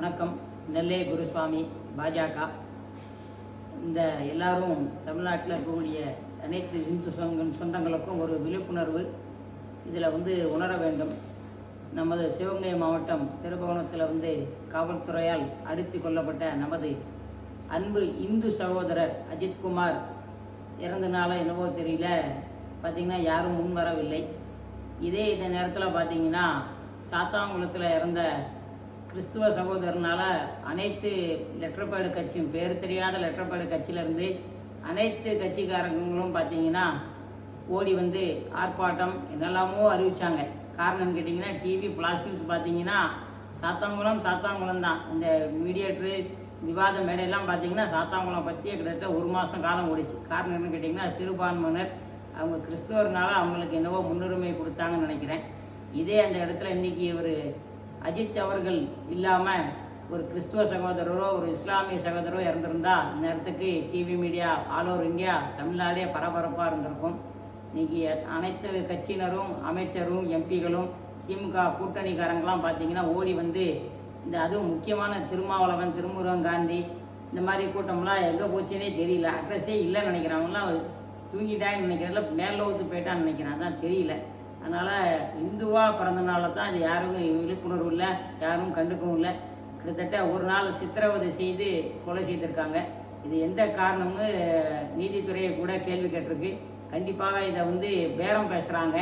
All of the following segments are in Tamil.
வணக்கம். நெல்லை குருசுவாமி பாஜக. இந்த எல்லாரும் தமிழ்நாட்டில் இருக்கக்கூடிய அனைத்து இந்து சொந்த சொந்தங்களுக்கும் ஒரு விழிப்புணர்வு இதில் வந்து உணர வேண்டும். நமது சிவகங்கை மாவட்டம் திருபுவனத்தில் வந்து காவல்துறையால் அடித்து கொல்லப்பட்ட நமது அன்பு இந்து சகோதரர் அஜித்குமார். இறந்த நாளாக என்னவோ தெரியல. பார்த்திங்கன்னா யாரும் முன் வரவில்லை. இதே இந்த நேரத்தில் பார்த்தீங்கன்னா சாத்தாங்குளத்தில் இறந்த கிறிஸ்துவ சகோதரனால் அனைத்து லெட்டர்பேடு கட்சியும் பேர் தெரியாத லெட்டர்பேடு கட்சியிலேருந்து அனைத்து கட்சிக்காரங்களும் பார்த்தீங்கன்னா ஓடி வந்து ஆர்ப்பாட்டம் என்னெல்லாமோ அறிவிச்சாங்க. காரணம் கேட்டிங்கன்னா டிவி ஃப்ளாஷ் நியூஸ் பார்த்தீங்கன்னா சாத்தாங்குளம் சாத்தாங்குளம் தான். இந்த மீடியேட்ரு விவாத மேடையெல்லாம் பார்த்தீங்கன்னா சாத்தாங்குளம் பற்றியே கிட்டத்தட்ட ஒரு மாதம் காலம் ஓடிச்சு. காரணம் என்னன்னு கேட்டிங்கன்னா சிறுபான்மையினர் அவங்க கிறிஸ்துவர்னால அவங்களுக்கு என்னவோ முன்னுரிமை கொடுத்தாங்கன்னு நினைக்கிறேன். இதே அந்த இடத்துல இன்றைக்கி ஒரு அஜித் அவர்கள் இல்லாமல் ஒரு கிறிஸ்துவ சகோதரரோ ஒரு இஸ்லாமிய சகோதரரோ இறந்திருந்தா இந்த நேரத்துக்கு TV media all over India தமிழ்நாடே பரபரப்பாக இருந்திருக்கும். இன்னைக்கு அனைத்து கட்சியினரும் அமைச்சரும் எம்பிகளும் திமுக கூட்டணிக்காரங்களாம் பார்த்தீங்கன்னா ஓடி வந்து இந்த அதுவும் முக்கியமான திருமாவளவன் திருமுருகன் காந்தி இந்த மாதிரி கூட்டம்லாம் எங்கே போச்சுன்னே தெரியல. அட்ரஸே இல்லைன்னு நினைக்கிறேன் அவங்களாம் தூங்கிட்டான்னு நினைக்கிறதுல மேலோகத்து போயிட்டான்னு நினைக்கிறேன். அதான் தெரியல. அதனால் இந்துவாக பிறந்தனால தான் அது யாரும் விழிப்புணர்வு இல்லை யாரும் கண்டுக்கவும் இல்லை. கிட்டத்தட்ட ஒரு நாள் சித்திரவதை செய்து கொலை செய்திருக்காங்க. இது எந்த காரணம்னு நீதித்துறையை கூட கேள்வி கேட்டிருக்கு. கண்டிப்பாக இதை வந்து பேரம் பேசுகிறாங்க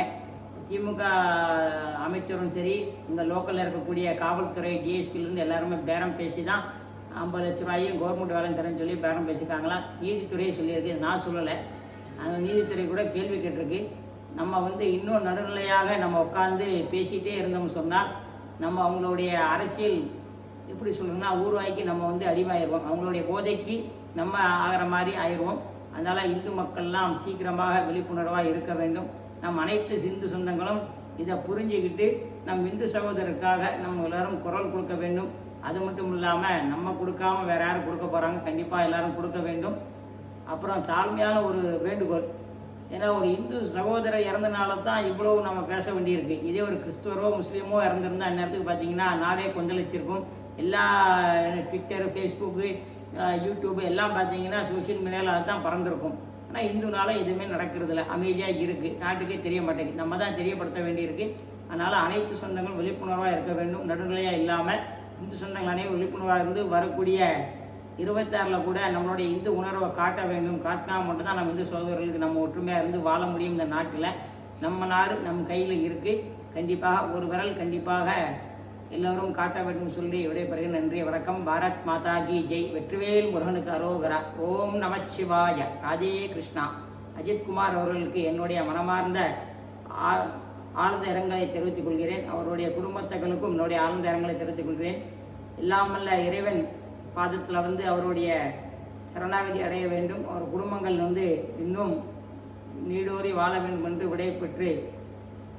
திமுக அமைச்சரும் சரி இந்த லோக்கலில் இருக்கக்கூடிய காவல்துறை டிஎஸ்பிலேருந்து எல்லாருமே பேரம் பேசி தான் ஐம்பது லட்ச ரூபாயும் கவர்மெண்ட் வேலை தரேன்னு சொல்லி பேரம் பேசியிருக்காங்களா? நீதித்துறையே சொல்லியிருக்கு. நான் சொல்லலை. அந்த நீதித்துறை கூட கேள்வி கேட்டிருக்கு. நம்ம வந்து இன்னும் நடுநிலையாக நம்ம உட்காந்து பேசிகிட்டே இருந்தோம்னு சொன்னால் நம்ம அவங்களுடைய அரசியல் எப்படி சொல்லணும்னா ஊர்வாய்க்கு நம்ம வந்து அடிமையாயிருவோம். அவங்களுடைய போதைக்கு நம்ம ஆகிற மாதிரி ஆயிடுவோம் அதனால் இந்து மக்கள்லாம் சீக்கிரமாக விழிப்புணர்வாக இருக்க வேண்டும். நம் அனைத்து சிந்து சொந்தங்களும் இதை புரிஞ்சுக்கிட்டு நம் இந்து சகோதரருக்காக நம்ம எல்லாரும் குரல் கொடுக்க வேண்டும். அது மட்டும் இல்லாமல் நம்ம கொடுக்காம வேற யாரும் கொடுக்க போகிறாங்க கண்டிப்பாக எல்லாரும் கொடுக்க வேண்டும். அப்புறம் தாழ்மையான ஒரு வேண்டுகோள். ஏன்னா ஒரு இந்து சகோதரர் இறந்தனால தான் இவ்வளவு நம்ம பேச வேண்டியிருக்கு. இதே ஒரு கிறிஸ்துவரோ முஸ்லீமோ இறந்துருந்தா நேரத்துக்கு பார்த்தீங்கன்னா நாடே கொந்தளிச்சிருக்கும். எல்லா ட்விட்டர் ஃபேஸ்புக்கு யூடியூப் எல்லாம் பார்த்தீங்கன்னா சோஷியல் மீடியாவில் அதுதான் பறந்துருக்கும். ஆனால் இந்துனால எதுவுமே நடக்கிறது இல்லை அமைதியாக இருக்குது நாட்டுக்கே தெரிய மாட்டேங்குது. நம்ம தான் தெரியப்படுத்த வேண்டியிருக்கு. அதனால் அனைத்து சொந்தங்களும் விழிப்புணர்வாக இருக்க வேண்டும். நடுநிலையாக இல்லாமல் இந்து சொந்தங்கள் அனைவரும் விழிப்புணர்வாக இருந்து வரக்கூடிய இருபத்தாறில் கூட நம்மளுடைய இந்து உணர்வை காட்ட வேண்டும். காட்டினா மட்டும்தான் நம்ம இந்து சோதரர்களுக்கு நம்ம ஒற்றுமையாக இருந்து வாழ முடியும் இந்த நாட்டில். நம்ம நாடு நம் கையில் இருக்குது கண்டிப்பாக ஒரு விரல் கண்டிப்பாக எல்லோரும் காட்ட வேண்டும் சொல்லி விடைபெறுகிற நன்றி வணக்கம். பாரத் மாதா கி ஜெய். வெற்றிவேல் முருகனுக்கு அரோகரா. ஓம் நமச்சிவாய ராஜே கிருஷ்ணா. அஜித்குமார் அவர்களுக்கு என்னுடைய மனமார்ந்த ஆ- ஆழ்ந்த இரங்கலை தெரிவித்துக் கொள்கிறேன். அவருடைய குடும்பத்தர்களுக்கும் என்னுடைய ஆழ்ந்த இரங்கலை தெரிவித்துக் கொள்கிறேன். எல்லாமல்ல இறைவன் பாதத்தில் வந்து அவருடைய சரணாகதி அடைய வேண்டும். அவர் குடும்பங்கள் வந்து இன்னும் நீடோறி வாழ வேண்டும் என்று விடை பெற்று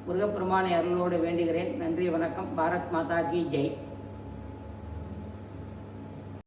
முருகப்பெருமானை அருளோடு வேண்டுகிறேன். நன்றி வணக்கம். பாரத் மாதா கி ஜெய்.